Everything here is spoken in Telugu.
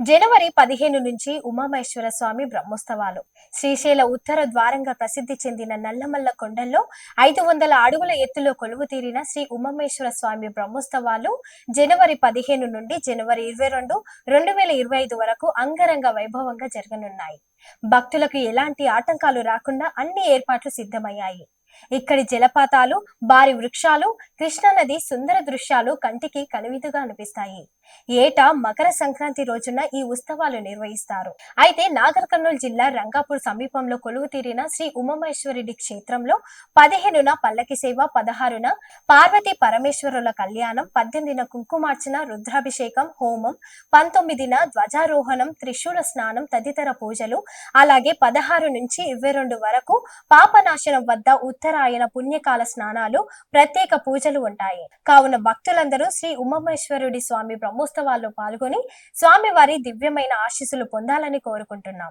జనవరి పదిహేను నుంచి ఉమామహేశ్వర స్వామి బ్రహ్మోత్సవాలు. శ్రీశైల ఉత్తర ద్వారంగా ప్రసిద్ధి చెందిన నల్లమల్ల కొండల్లో ఐదు వందల అడుగుల ఎత్తులో కొలువు తీరిన శ్రీ ఉమామహేశ్వర స్వామి బ్రహ్మోత్సవాలు జనవరి పదిహేను నుండి జనవరి ఇరవై రెండు రెండు వేల ఇరవై ఐదు వరకు అంగరంగ వైభవంగా జరగనున్నాయి. భక్తులకు ఎలాంటి ఆటంకాలు రాకుండా అన్ని ఏర్పాట్లు సిద్ధమయ్యాయి. ఇక్కడి జలపాతాలు భారీ వృక్షాలు కృష్ణానది సుందర దృశ్యాలు కంటికి కనువిదుగా అనిపిస్తాయి. ఏటా మకర సంక్రాంతి రోజున ఈ ఉత్సవాలు నిర్వహిస్తారు. అయితే నాగర్ కర్నూలు జిల్లా రంగాపూర్ సమీపంలో కొలువు తీరిన శ్రీ ఉమామహేశ్వరుడి క్షేత్రంలో పదిహేనున పల్లకి సేవ పదహారున పార్వతీ పరమేశ్వరుల కళ్యాణం పద్దెనిమిదిన కుంకుమార్చన రుద్రాభిషేకం హోమం పంతొమ్మిదిన ధ్వజారోహణం త్రిశూల స్నానం తదితర పూజలు అలాగే పదహారు నుంచి ఇరవై రెండు వరకు పాపనాశనం వద్ద ఉత్తరాయణ పుణ్యకాల స్నానాలు ప్రత్యేక పూజలు ఉంటాయి. కావున భక్తులందరూ శ్రీ ఉమామేశ్వరుడి స్వామి బ్రహ్మోత్సవాల్లో పాల్గొని స్వామివారి దివ్యమైన ఆశీస్సులు పొందాలని కోరుకుంటున్నాం.